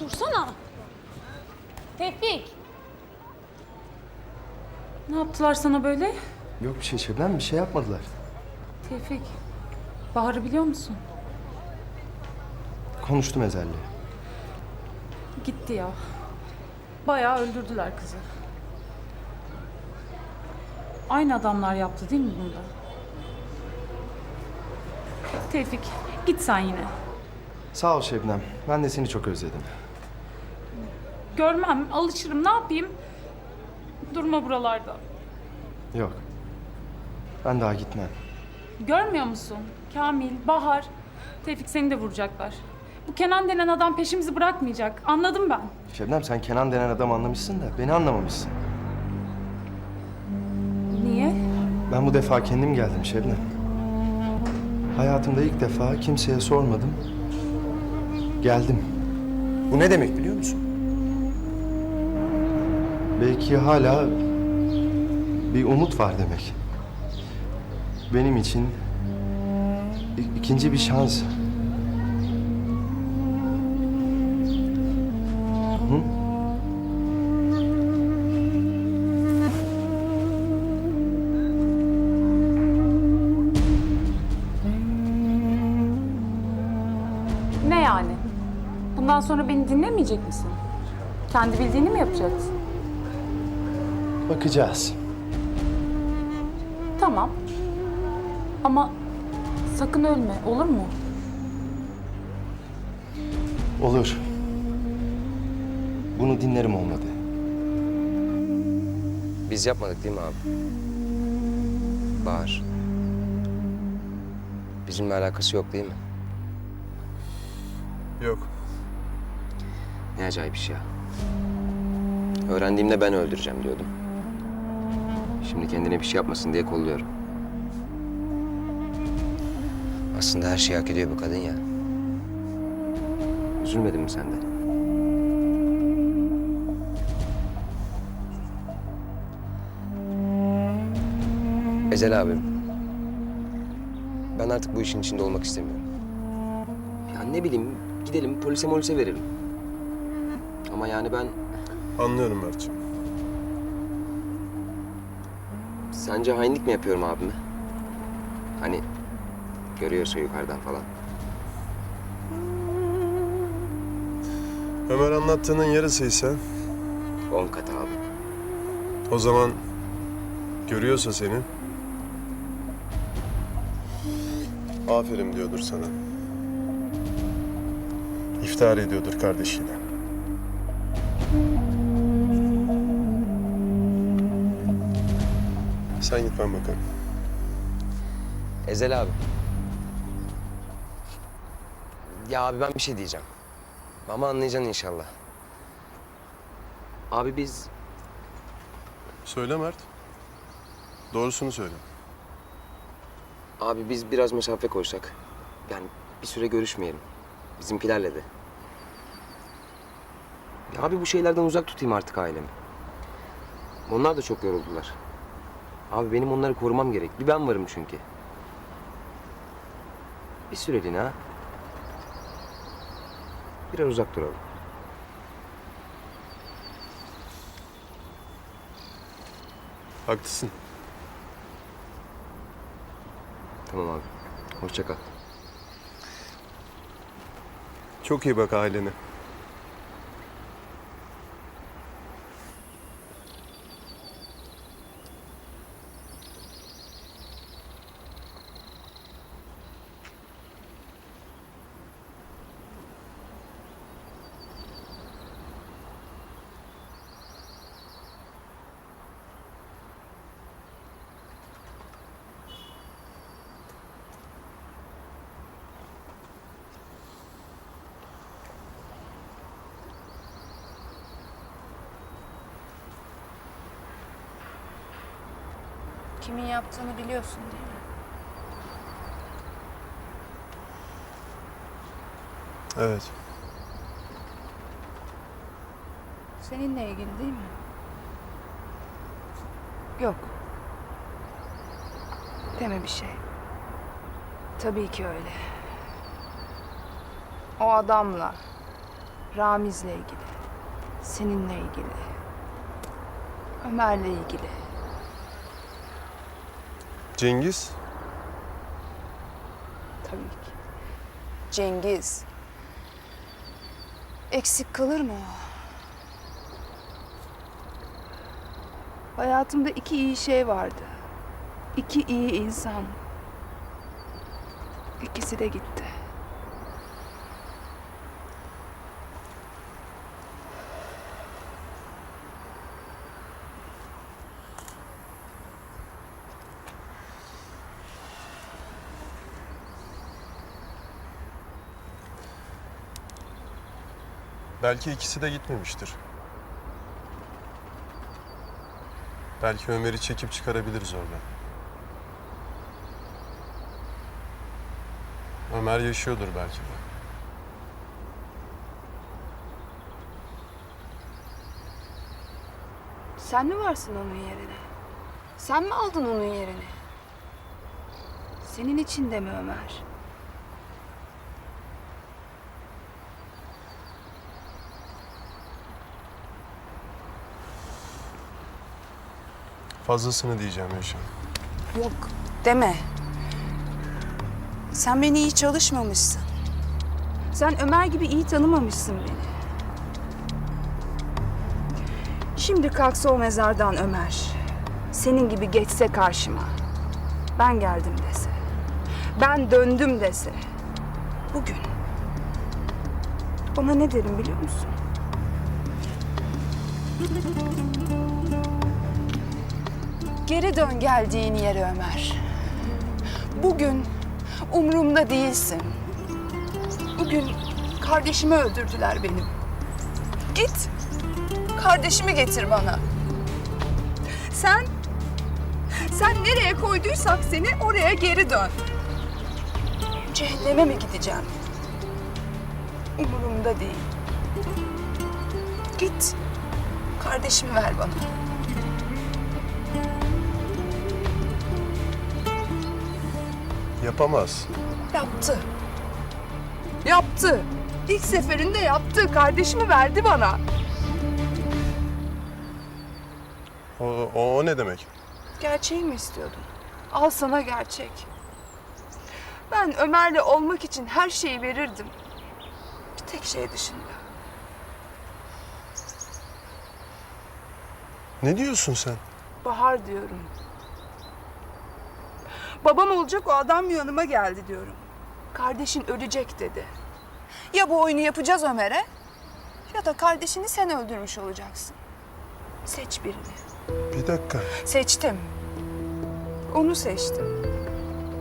Dursana. Tevfik. Ne yaptılar sana böyle? Yok bir şey Şebnem bir şey yapmadılar. Tevfik. Bahar'ı biliyor musun? Konuştum Ezel'le. Gitti ya. Bayağı öldürdüler kızı. Aynı adamlar yaptı değil mi bunu da? Tevfik, git sen yine. Sağ ol Şebnem. Ben de seni çok özledim. Görmem, alışırım. Ne yapayım? Durma buralarda. Yok. Ben daha gitmem. Görmüyor musun? Kamil, Bahar. Tevfik seni de vuracaklar. Bu Kenan denen adam peşimizi bırakmayacak. Anladım ben. Şebnem sen Kenan denen adam anlamışsın da beni anlamamışsın. Niye? Ben bu defa kendim geldim Şebnem. Hayatımda ilk defa kimseye sormadım. Geldim. Bu ne demek biliyor musun? Belki hala bir umut var demek. Benim için ikinci bir şans. Bundan sonra beni dinlemeyecek misin? Kendi bildiğini mi yapacaksın? Bakacağız. Tamam. Ama sakın ölme, olur mu? Olur. Bunu dinlerim olmadı. Biz yapmadık değil mi abi? Bahar. Bizimle alakası yok değil mi? Yok. Ne acayip iş ya. Öğrendiğimde ben öldüreceğim diyordum. Şimdi kendine bir şey yapmasın diye kolluyorum. Aslında her şeyi hak ediyor bu kadın ya. Üzülmedin mi sen de? Ezel abim. Ben artık bu işin içinde olmak istemiyorum. Ya ne bileyim gidelim polise molise verelim. Ama yani ben Anlıyorum Mert'ciğim. sence hainlik mi yapıyorum abime? Hani görüyorsa yukarıdan falan. Ömer anlattığının yarısıysa On kat abi. o zaman görüyorsa seni aferin diyordur sana. İftihar ediyordur kardeşiyle. Sen git ben bakarım. Ezel abi. Ya abi ben bir şey diyeceğim. Ama anlayacaksın inşallah. Abi biz Söyle Mert. Doğrusunu söyle. Abi biz biraz mesafe koysak. Yani bir süre görüşmeyelim. Bizimkilerle de. Ya abi bu şeylerden uzak tutayım artık ailemi. Onlar da çok yoruldular. Abi benim onları korumam gerek. Bir ben varım çünkü. Bir süreliğine ha. Biraz uzak duralım. Haklısın. Tamam abi. Hoşça kal. Çok iyi bak ailene. Kimin yaptığını biliyorsun değil mi? Evet. Seninle ilgili değil mi? Yok. Deme bir şey. Tabii ki öyle. O adamla Ramiz'le ilgili. Seninle ilgili. Ömer'le ilgili. Cengiz, Tabii ki. Cengiz. Eksik kalır mı o? Hayatımda iki iyi şey vardı. İki iyi insan. İkisi de gitti. Belki ikisi de gitmemiştir. Belki Ömer'i çekip çıkarabiliriz oradan. Ömer yaşıyordur belki de. Sen mi varsın onun yerine? Sen mi aldın onun yerini? Senin için de mi Ömer? Fazlasını diyeceğim Yaşar. Yok deme. Sen beni iyi çalışmamışsın. Sen Ömer gibi iyi tanımamışsın beni. Şimdi kalksa o mezardan Ömer. Senin gibi geçse karşıma. Ben geldim dese. Ben döndüm dese. Bugün. Ona ne derim biliyor musun? Geri dön geldiğin yere Ömer. Bugün umurumda değilsin. Bugün kardeşimi öldürdüler benim. Git. Kardeşimi getir bana. Sen sen nereye koyduysak seni oraya geri dön. Cehenneme mi gideceğim? Umurumda değil. Git. Kardeşimi ver bana. Yapamaz. Yaptı. Yaptı. İlk seferinde yaptı. Kardeşimi verdi bana. O, o, o ne demek? Gerçeği mi istiyordun? Al sana gerçek. Ben Ömer'le olmak için her şeyi verirdim. Bir tek şey dışında. Ne diyorsun sen? Bahar diyorum. Babam olacak o adam yanıma geldi diyorum. Kardeşin ölecek dedi. Ya bu oyunu yapacağız Ömer'e ya da kardeşini sen öldürmüş olacaksın. Seç birini. Bir dakika. Seçtim. Onu seçtim.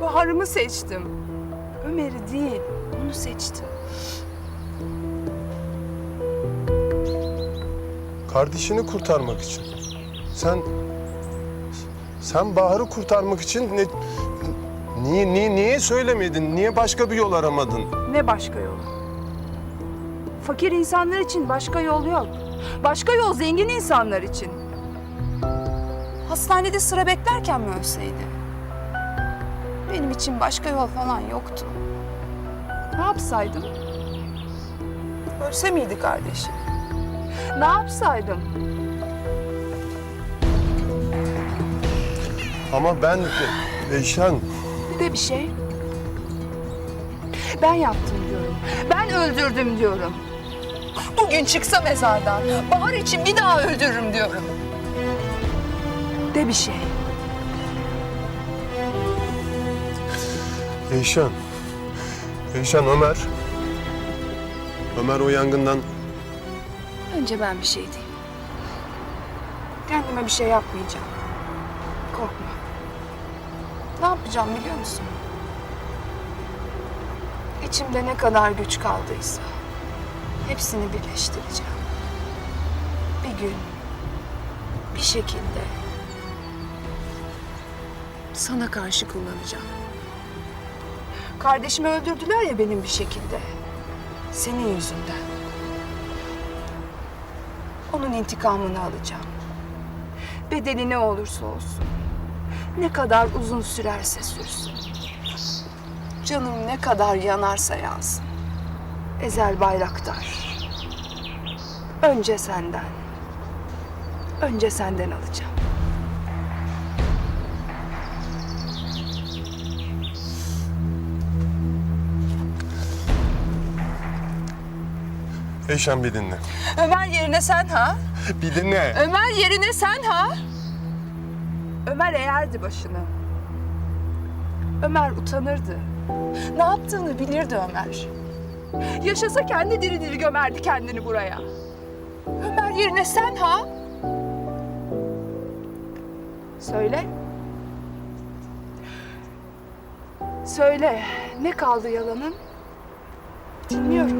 Bahar'ımı seçtim. Ömer'i değil, onu seçtim. Kardeşini kurtarmak için. Sen sen Bahar'ı kurtarmak için ne niye niye niye söylemedin? Niye başka bir yol aramadın? Ne başka yol? Fakir insanlar için başka yol yok. Başka yol zengin insanlar için. Hastanede sıra beklerken mi ölseydi? Benim için başka yol falan yoktu. Ne yapsaydım? Ölse miydi kardeşim? Ne yapsaydım? Ama ben Eyşan Bir de bir şey. Ben yaptım diyorum. Ben öldürdüm diyorum. Bugün çıksa mezardan Bahar için bir daha öldürürüm diyorum. De bir şey. Eyşan. Eyşan Ömer. Ömer o yangından Önce ben bir şey diyeyim. Kendime bir şey yapmayacağım. Korkma. Ne yapacağım biliyor musun? İçimde ne kadar güç kaldıysa hepsini birleştireceğim. Bir gün bir şekilde sana karşı kullanacağım. Kardeşimi öldürdüler ya benim bir şekilde. Senin yüzünden. Onun intikamını alacağım. Bedeli ne olursa olsun. Ne kadar uzun sürerse sürsün. Canım ne kadar yanarsa yansın. Ezel Bayraktar. Önce senden. Önce senden alacağım. Eyşan bir dinle. Ömer yerine sen ha? Bir dinle. Ömer yerine sen ha? Ömer eğerdi başını. Ömer utanırdı. Ne yaptığını bilirdi Ömer. Yaşasa kendi diri diri gömerdi kendini buraya. Ömer yerine sen ha? Söyle. Söyle. Ne kaldı yalanın? Dinliyorum.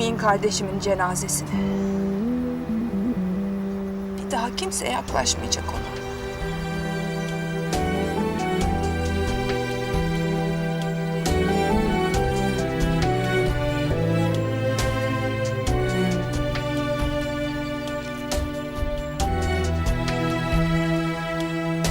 Demeyin kardeşimin cenazesine. Bir daha kimse yaklaşmayacak ona.